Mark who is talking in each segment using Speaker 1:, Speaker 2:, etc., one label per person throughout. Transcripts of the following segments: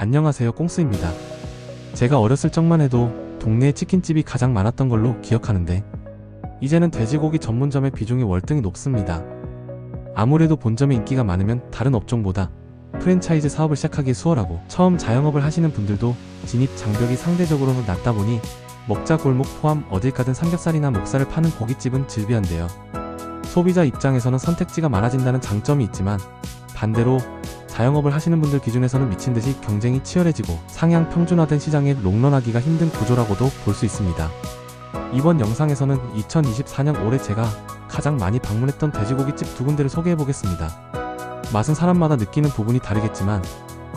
Speaker 1: 안녕하세요 꽁스입니다. 제가 어렸을 적만 해도 동네에 치킨집이 가장 많았던 걸로 기억하는데 이제는 돼지고기 전문점의 비중이 월등히 높습니다. 아무래도 본점의 인기가 많으면 다른 업종보다 프랜차이즈 사업을 시작하기 수월하고 처음 자영업을 하시는 분들도 진입 장벽이 상대적으로 낮다 보니 먹자 골목 포함 어딜 가든 삼겹살이나 목살을 파는 고깃집은 즐비한데요. 소비자 입장에서는 선택지가 많아진다는 장점이 있지만 반대로 자영업을 하시는 분들 기준에서는 미친 듯이 경쟁이 치열해지고 상향 평준화된 시장에 롱런하기가 힘든 구조라고도 볼 수 있습니다. 이번 영상에서는 2024년 올해 제가 가장 많이 방문했던 돼지고기집 두 군데를 소개해 보겠습니다. 맛은 사람마다 느끼는 부분이 다르겠지만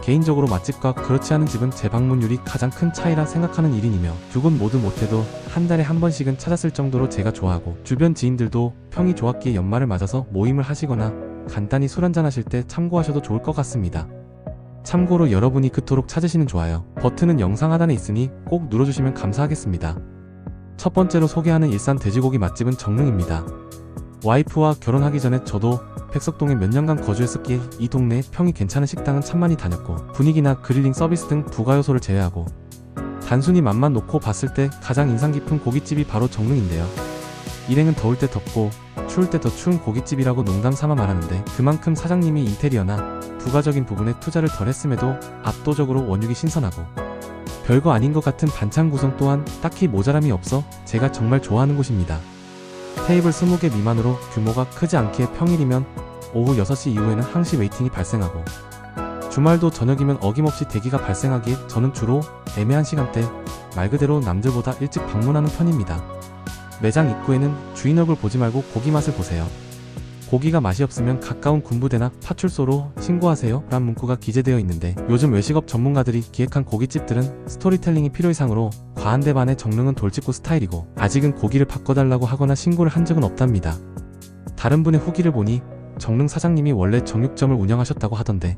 Speaker 1: 개인적으로 맛집과 그렇지 않은 집은 재방문율이 가장 큰 차이라 생각하는 1인이며 두곳 모두 못해도 한 달에 한 번씩은 찾았을 정도로 제가 좋아하고 주변 지인들도 평이 좋았기에 연말을 맞아서 모임을 하시거나 간단히 술 한잔 하실 때 참고하셔도 좋을 것 같습니다. 참고로 여러분이 그토록 찾으시는 좋아요 버튼은 영상 하단에 있으니 꼭 눌러주시면 감사하겠습니다. 첫 번째로 소개하는 일산 돼지고기 맛집은 정릉입니다. 와이프와 결혼하기 전에 저도 백석동에 몇 년간 거주했었기에 이 동네에 평이 괜찮은 식당은 참 많이 다녔고 분위기나 그릴링 서비스 등 부가 요소를 제외하고 단순히 맛만 놓고 봤을 때 가장 인상 깊은 고깃집이 바로 정릉인데요. 일행은 더울 때 덥고 추울 때 더 추운 고깃집이라고 농담 삼아 말하는데 그만큼 사장님이 인테리어나 부가적인 부분에 투자를 덜 했음에도 압도적으로 원육이 신선하고 별거 아닌 것 같은 반찬 구성 또한 딱히 모자람이 없어 제가 정말 좋아하는 곳입니다. 테이블 20개 미만으로 규모가 크지 않기에 평일이면 오후 6시 이후에는 항시 웨이팅이 발생하고 주말도 저녁이면 어김없이 대기가 발생하기에 저는 주로 애매한 시간대 말 그대로 남들보다 일찍 방문하는 편입니다. 매장 입구에는 주인 얼굴 보지 말고 고기 맛을 보세요. 고기가 맛이 없으면 가까운 군부대나 파출소로 신고하세요 란 문구가 기재되어 있는데 요즘 외식업 전문가들이 기획한 고깃집들은 스토리텔링이 필요 이상으로 과한데 반해 정릉은 돌직구 스타일이고 아직은 고기를 바꿔달라고 하거나 신고를 한 적은 없답니다. 다른 분의 후기를 보니 정릉 사장님이 원래 정육점을 운영하셨다고 하던데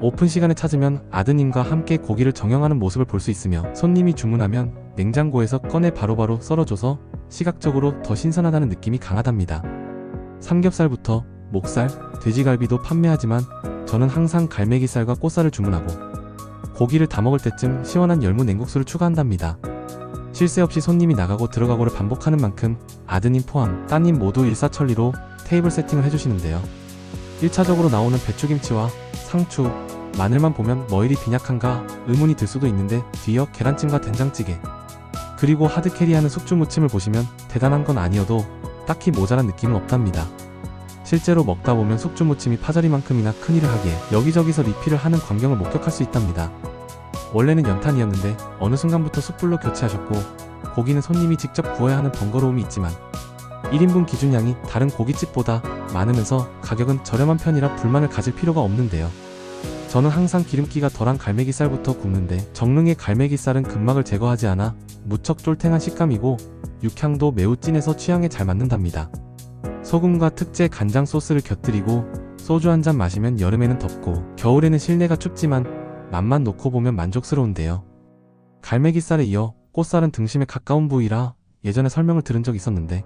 Speaker 1: 오픈 시간에 찾으면 아드님과 함께 고기를 정형하는 모습을 볼 수 있으며 손님이 주문하면 냉장고에서 꺼내 바로바로 썰어줘서 시각적으로 더 신선하다는 느낌이 강하답니다. 삼겹살부터 목살, 돼지갈비도 판매하지만 저는 항상 갈매기살과 꽃살을 주문하고 고기를 다 먹을 때쯤 시원한 열무 냉국수를 추가한답니다. 쉴새 없이 손님이 나가고 들어가고를 반복하는 만큼 아드님 포함 따님 모두 일사천리로 테이블 세팅을 해주시는데요. 1차적으로 나오는 배추김치와 상추, 마늘만 보면 뭐 이리 빈약한가 의문이 들 수도 있는데 뒤이어 계란찜과 된장찌개 그리고 하드캐리하는 숙주 무침을 보시면 대단한 건 아니어도 딱히 모자란 느낌은 없답니다. 실제로 먹다 보면 숙주 무침이 파절이만큼이나 큰 일을 하기에 여기저기서 리필을 하는 광경을 목격할 수 있답니다. 원래는 연탄이었는데 어느 순간부터 숯불로 교체하셨고 고기는 손님이 직접 구워야 하는 번거로움이 있지만 1인분 기준량이 다른 고깃집보다 많으면서 가격은 저렴한 편이라 불만을 가질 필요가 없는데요. 저는 항상 기름기가 덜한 갈매기살부터 굽는데 정릉의 갈매기살은 근막을 제거하지 않아 무척 쫄탱한 식감이고 육향도 매우 진해서 취향에 잘 맞는답니다. 소금과 특제 간장 소스를 곁들이고 소주 한 잔 마시면 여름에는 덥고 겨울에는 실내가 춥지만 맛만 놓고 보면 만족스러운데요. 갈매기살에 이어 꽃살은 등심에 가까운 부위라 예전에 설명을 들은 적 있었는데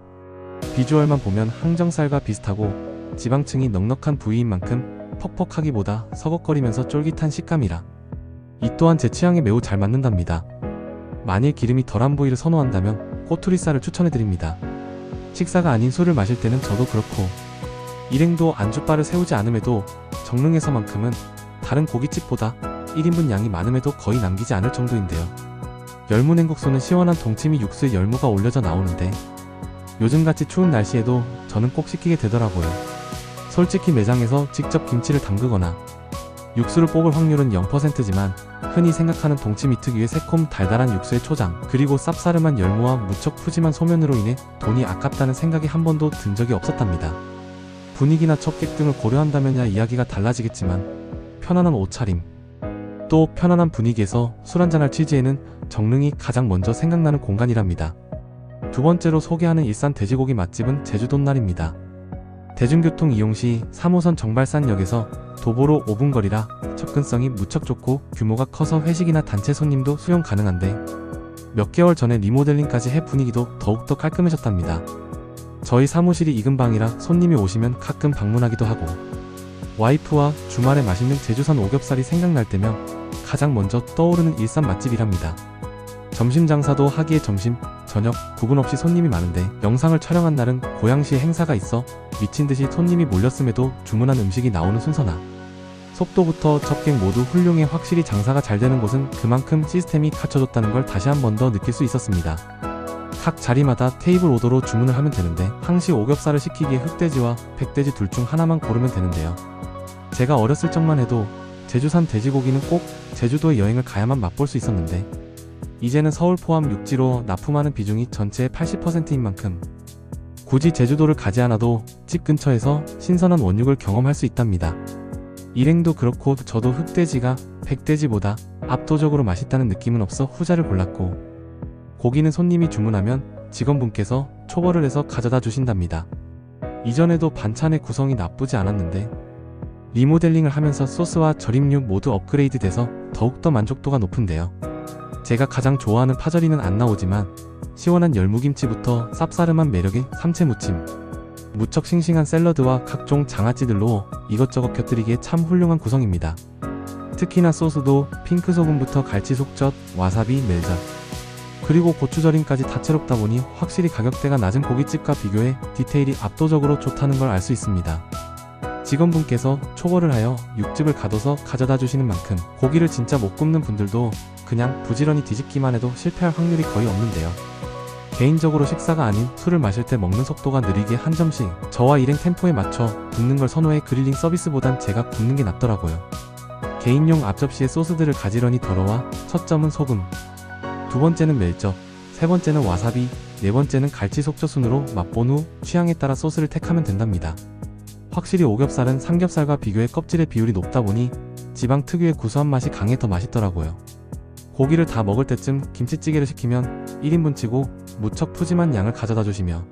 Speaker 1: 비주얼만 보면 항정살과 비슷하고 지방층이 넉넉한 부위인 만큼 퍽퍽하기보다 서걱거리면서 쫄깃한 식감이라 이 또한 제 취향에 매우 잘 맞는답니다. 만일 기름이 덜한 부위를 선호한다면 꼬투리살을 추천해드립니다. 식사가 아닌 술을 마실 때는 저도 그렇고 일행도 안주바를 세우지 않음에도 정릉에서만큼은 다른 고깃집보다 1인분 양이 많음에도 거의 남기지 않을 정도인데요. 열무냉국수는 시원한 동치미 육수에 열무가 올려져 나오는데 요즘같이 추운 날씨에도 저는 꼭 시키게 되더라고요. 솔직히 매장에서 직접 김치를 담그거나 육수를 뽑을 확률은 0%지만 흔히 생각하는 동치미 특유의 새콤 달달한 육수의 초장 그리고 쌉싸름한 열무와 무척 푸짐한 소면으로 인해 돈이 아깝다는 생각이 한 번도 든 적이 없었답니다. 분위기나 첩객 등을 고려한다면야 이야기가 달라지겠지만 편안한 옷차림 또 편안한 분위기에서 술 한잔할 취지에는 정릉이 가장 먼저 생각나는 공간이랍니다. 두 번째로 소개하는 일산 돼지고기 맛집은 제주도날입니다. 대중교통 이용 시 3호선 정발산역에서 도보로 5분 거리라 접근성이 무척 좋고 규모가 커서 회식이나 단체 손님도 수용 가능한데 몇 개월 전에 리모델링까지 해 분위기도 더욱더 깔끔해졌답니다. 저희 사무실이 익은 방이라 손님이 오시면 가끔 방문하기도 하고 와이프와 주말에 맛있는 제주산 오겹살이 생각날 때면 가장 먼저 떠오르는 일산 맛집이랍니다. 점심 장사도 하기에 점심, 저녁 구분 없이 손님이 많은데 영상을 촬영한 날은 고양시에 행사가 있어 미친 듯이 손님이 몰렸음에도 주문한 음식이 나오는 순서나 속도부터 접객 모두 훌륭해 확실히 장사가 잘 되는 곳은 그만큼 시스템이 갖춰졌다는 걸 다시 한 번 더 느낄 수 있었습니다. 각 자리마다 테이블 오더로 주문을 하면 되는데 항시 오겹살을 시키기에 흑돼지와 백돼지 둘 중 하나만 고르면 되는데요. 제가 어렸을 적만 해도 제주산 돼지고기는 꼭 제주도에 여행을 가야만 맛볼 수 있었는데 이제는 서울 포함 육지로 납품하는 비중이 전체의 80%인 만큼 굳이 제주도를 가지 않아도 집 근처에서 신선한 원육을 경험할 수 있답니다. 일행도 그렇고 저도 흑돼지가 백돼지보다 압도적으로 맛있다는 느낌은 없어 후자를 골랐고 고기는 손님이 주문하면 직원분께서 초벌을 해서 가져다 주신답니다. 이전에도 반찬의 구성이 나쁘지 않았는데 리모델링을 하면서 소스와 절임류 모두 업그레이드 돼서 더욱더 만족도가 높은데요. 제가 가장 좋아하는 파절이는 안 나오지만 시원한 열무김치부터 쌉싸름한 매력의 삼채무침, 무척 싱싱한 샐러드와 각종 장아찌들로 이것저것 곁들이기에 참 훌륭한 구성입니다. 특히나 소스도 핑크 소금부터 갈치 속젓, 와사비, 멜젓, 그리고 고추절임까지 다채롭다 보니 확실히 가격대가 낮은 고깃집과 비교해 디테일이 압도적으로 좋다는 걸 알 수 있습니다. 직원분께서 초벌을 하여 육즙을 가둬서 가져다 주시는 만큼 고기를 진짜 못 굽는 분들도 그냥 부지런히 뒤집기만 해도 실패할 확률이 거의 없는데요. 개인적으로 식사가 아닌 술을 마실 때 먹는 속도가 느리게 한 점씩 저와 일행 템포에 맞춰 굽는 걸 선호해 그릴링 서비스보단 제가 굽는 게 낫더라고요. 개인용 앞접시에 소스들을 가지런히 덜어와 첫 점은 소금, 두 번째는 멜젓, 세 번째는 와사비, 네 번째는 갈치 속젓 순으로 맛본 후 취향에 따라 소스를 택하면 된답니다. 확실히 오겹살은 삼겹살과 비교해 껍질의 비율이 높다 보니 지방 특유의 구수한 맛이 강해 더 맛있더라고요. 고기를 다 먹을 때쯤 김치찌개를 시키면 1인분 치고 무척 푸짐한 양을 가져다 주시며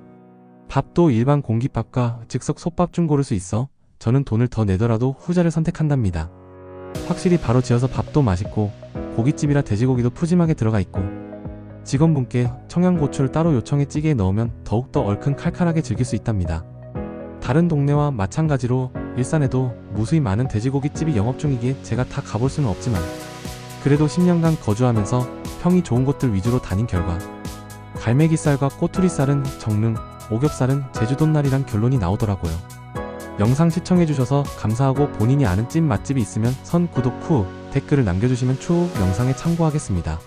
Speaker 1: 밥도 일반 공깃밥과 즉석 솥밥 중 고를 수 있어 저는 돈을 더 내더라도 후자를 선택한답니다. 확실히 바로 지어서 밥도 맛있고 고깃집이라 돼지고기도 푸짐하게 들어가 있고 직원분께 청양고추를 따로 요청해 찌개에 넣으면 더욱더 얼큰 칼칼하게 즐길 수 있답니다. 다른 동네와 마찬가지로 일산에도 무수히 많은 돼지고깃집이 영업 중이기에 제가 다 가볼 수는 없지만 그래도 10년간 거주하면서 평이 좋은 곳들 위주로 다닌 결과 갈매기살과 꼬투리살은 정릉, 오겹살은 제주도날이란 결론이 나오더라고요. 영상 시청해주셔서 감사하고 본인이 아는 찐 맛집이 있으면 선 구독 후 댓글을 남겨주시면 추후 영상에 참고하겠습니다.